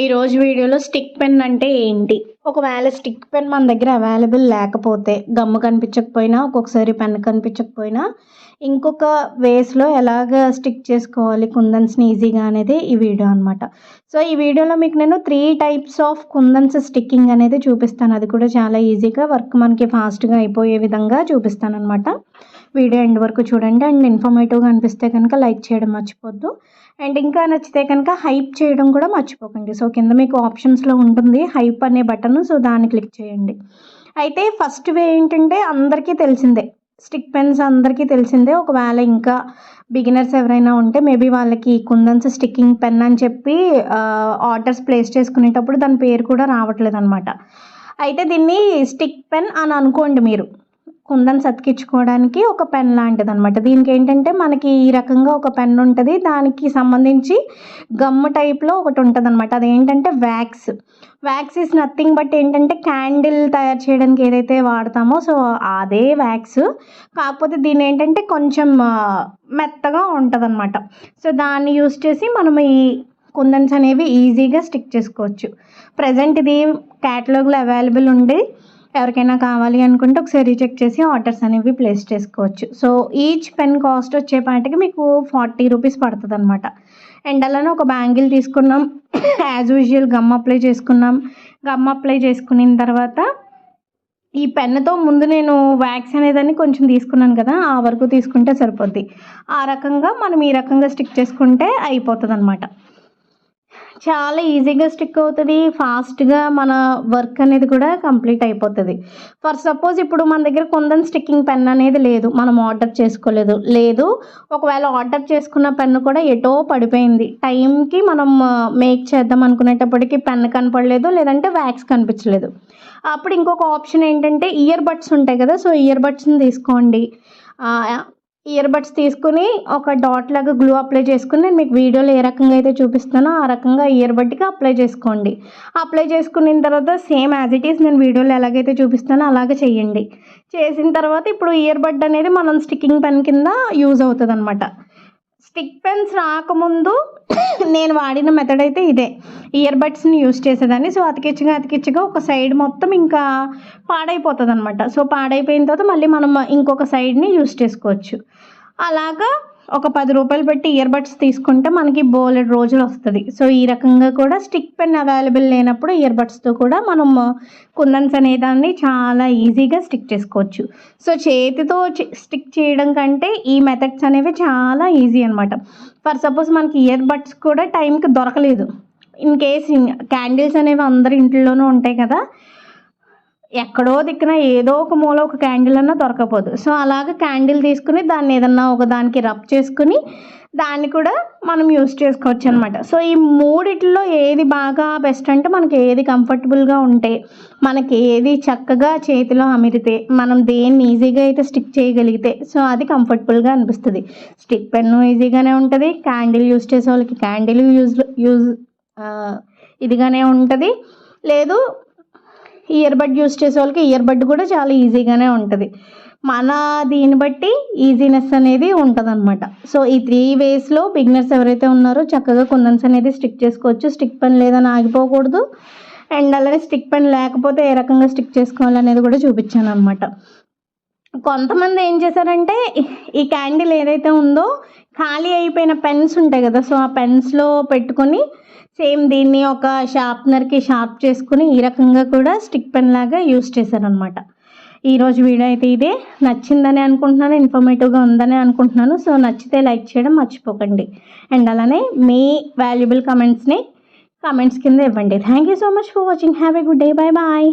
ఈరోజు వీడియోలో stick pen అంటే ఏంటి? ఒకవేళ స్టిక్ పెన్ మన దగ్గర అవైలబుల్ లేకపోతే గమ్ము కనిపించకపోయినా ఒక్కొక్కసారి పెన్ కనిపించకపోయినా ఇంకొక వేస్లో ఎలాగ స్టిక్ చేసుకోవాలి కుందన్స్ని ఈజీగా అనేది ఈ వీడియో అనమాట సో ఈ వీడియోలో మీకు నేను three types of kundans sticking అనేది చూపిస్తాను. అది కూడా చాలా ఈజీగా వర్క్ మనకి ఫాస్ట్గా అయిపోయే విధంగా చూపిస్తాను అనమాట వీడియో ఎండ్ వరకు చూడండి. అండ్ ఇన్ఫర్మేటివ్గా అనిపిస్తే కనుక లైక్ చేయడం మర్చిపోద్దు. అండ్ ఇంకా నచ్చితే కనుక హైప్ చేయడం కూడా మర్చిపోకండి. సో కింద మీకు ఆప్షన్స్లో ఉంటుంది హైప్ అనే బటన్. సో దాన్ని క్లిక్ చేయండి. అయితే ఫస్ట్ వే ఏంటంటే అందరికీ తెలిసిందే. స్టిక్ పెన్స్ అందరికీ తెలిసిందే. ఒకవేళ ఇంకా బిగినర్స్ ఎవరైనా ఉంటే మేబీ వాళ్ళకి కుందన్స్ స్టిక్కింగ్ పెన్ అని చెప్పి ఆర్డర్స్ ప్లేస్ చేసుకునేటప్పుడు దాని పేరు కూడా రావట్లేదు అనమాట అయితే దీన్ని స్టిక్ పెన్ అని అనుకోండి మీరు. కుందన్ సతికించుకోవడానికి ఒక పెన్ లాంటిది అనమాట దీనికి ఏంటంటే మనకి ఈ రకంగా ఒక పెన్ ఉంటుంది. దానికి సంబంధించి గమ్ము టైప్లో ఒకటి ఉంటుంది అనమాట అదేంటంటే wax. Wax is nothing but ఏంటంటే క్యాండిల్ తయారు చేయడానికి ఏదైతే వాడతామో సో అదే వ్యాక్స్. కాకపోతే దీని ఏంటంటే కొంచెం మెత్తగా ఉంటుంది అనమాట సో దాన్ని యూస్ చేసి మనం ఈ కుందన్స్ అనేవి ఈజీగా స్టిక్ చేసుకోవచ్చు. ప్రజెంట్ ఇది క్యాటలాగ్లో అవైలబుల్ ఉండి ఎవరికైనా కావాలి అనుకుంటే ఒకసారి చెక్ చేసి ఆర్డర్స్ అనేవి ప్లేస్ చేసుకోవచ్చు. సో ఈచ్ పెన్ కాస్ట్ వచ్చేపాటికి మీకు ఫార్టీ రూపీస్ పడుతుంది అనమాట అండ్ అలానే ఒక బ్యాంగిల్ తీసుకున్నాం. యాజ్ యూజువల్ గమ్ అప్లై చేసుకున్నాం. గమ్ అప్లై చేసుకున్న తర్వాత ఈ పెన్నుతో ముందు నేను వ్యాక్స్ అనేదాన్ని కొంచెం తీసుకున్నాను కదా ఆ వరకు తీసుకుంటే సరిపోద్ది. ఆ రకంగా మనం ఈ రకంగా స్టిక్ చేసుకుంటే అయిపోతుంది అనమాట చాలా ఈజీగా స్టిక్ అవుతుంది. ఫాస్ట్గా మన వర్క్ అనేది కూడా కంప్లీట్ అయిపోతుంది. ఫర్ సపోజ్ ఇప్పుడు మన దగ్గర కొందని స్టిక్కింగ్ పెన్ అనేది లేదు. మనం ఆర్డర్ చేసుకోలేదు. లేదు ఒకవేళ ఆర్డర్ చేసుకున్న పెన్ను కూడా ఎటో పడిపోయింది. టైంకి మనం మేక్ చేద్దాం అనుకునేటప్పటికి పెన్ కనపడలేదు లేదంటే వ్యాక్స్ కనిపించలేదు. అప్పుడు ఇంకొక ఆప్షన్ ఏంటంటే ఇయర్ బడ్స్ ఉంటాయి కదా సో ఇయర్ బడ్స్ని తీసుకోండి. ఇయర్ బడ్స్ తీసుకుని ఒక డాట్ లాగా గ్లూ అప్లై చేసుకుని నేను మీకు వీడియోలో ఏ రకంగా అయితే చూపిస్తానో ఆ రకంగా ఇయర్ బడ్కి అప్లై చేసుకోండి. అప్లై చేసుకున్న తర్వాత సేమ్ యాజ్ ఇట్ ఈస్ నేను వీడియోలో ఎలాగైతే చూపిస్తానో అలాగే చేయండి. చేసిన తర్వాత ఇప్పుడు ఇయర్ బడ్ అనేది మనం స్టిక్కింగ్ పెన్ కింద యూజ్ అవుతుంది అనమాట స్టిక్ పెన్స్ రాకముందు నేను వాడిన మెథడ్ అయితే ఇదే. ఇయర్ బడ్స్ని యూస్ చేసేదాన్ని. సో అతికిచ్చగా అతికిచ్చగా ఒక సైడ్ మొత్తం ఇంకా పాడైపోతుంది అనమాట సో పాడైపోయిన తర్వాత మళ్ళీ మనం ఇంకొక సైడ్ని యూస్ చేసుకోవచ్చు. అలాగా ఒక పది రూపాయలు పెట్టి ఇయర్ బడ్స్ తీసుకుంటే మనకి బోలెడ్ రోజులు వస్తుంది. సో ఈ రకంగా కూడా స్టిక్ పెన్ అవైలబుల్ లేనప్పుడు ఇయర్ బడ్స్తో కూడా మనం కుందన్స్ అనేదాన్ని చాలా ఈజీగా స్టిక్ చేసుకోవచ్చు. సో చేతితో స్టిక్ చేయడం కంటే ఈ మెథడ్స్ అనేవి చాలా ఈజీ అనమాట ఫర్ సపోజ్ మనకి ఇయర్ బడ్స్ కూడా టైంకి దొరకలేదు. ఇన్ కేస్ క్యాండిల్స్ అనేవి అందరి ఇంట్లోనూ ఉంటాయి కదా ఎక్కడో దిక్కున ఏదో ఒక మూల ఒక క్యాండిల్ అన్నా దొరకపోదు సో అలాగ క్యాండిల్ తీసుకుని దాన్ని ఏదన్నా ఒక దానికి రబ్ చేసుకుని దాన్ని కూడా మనం యూస్ చేసుకోవచ్చు అనమాట సో ఈ మూడిట్లో ఏది బాగా బెస్ట్ అంటే మనకి ఏది కంఫర్టబుల్గా ఉంటే మనకి ఏది చక్కగా చేతిలో అమిరితే మనం దేన్ని ఈజీగా అయితే స్టిక్ చేయగలిగితే సో అది కంఫర్టబుల్గా అనిపిస్తుంది. స్టిక్ పెన్ను ఈజీగానే ఉంటుంది క్యాండిల్ యూస్ చేసే వాళ్ళకి క్యాండిల్ యూజ్ యూజ్ ఇదిగానే ఉంటుంది. లేదు ఇయర్ బడ్ యూస్ చేసే వాళ్ళకి ఇయర్ బడ్ కూడా చాలా ఈజీగానే ఉంటుంది. మన దీన్ని బట్టి ఈజీనెస్ అనేది ఉంటుందన్నమాట. సో ఈ త్రీ వేస్లో బిగినర్స్ ఎవరైతే ఉన్నారో చక్కగా కుందన్స్ అనేది స్టిక్ చేసుకోవచ్చు. స్టిక్ పెన్ లేదని ఆగిపోకూడదు. అండ్ అలానే స్టిక్ పెన్ లేకపోతే ఏ రకంగా స్టిక్ చేసుకోవాలనేది కూడా చూపించాను అనమాట కొంతమంది ఏం చేశారంటే ఈ క్యాండిల్ ఏదైతే ఉందో ఖాళీ అయిపోయిన పెన్స్ ఉంటాయి కదా సో ఆ పెన్స్లో పెట్టుకొని సేమ్ దీన్ని ఒక షార్ప్నర్కి షార్ప్ చేసుకుని ఈ రకంగా కూడా స్టిక్ పెన్ లాగా యూస్ చేశారనమాట ఈరోజు వీడియో అయితే ఇదే. నచ్చిందని అనుకుంటున్నాను ఇన్ఫర్మేటివ్గా ఉందని అనుకుంటున్నాను. సో నచ్చితే లైక్ చేయడం మర్చిపోకండి. అండ్ అలానే మీ వాల్యుబుల్ కమెంట్స్ని కమెంట్స్ కింద ఇవ్వండి. Thank you so much for watching have a good day bye bye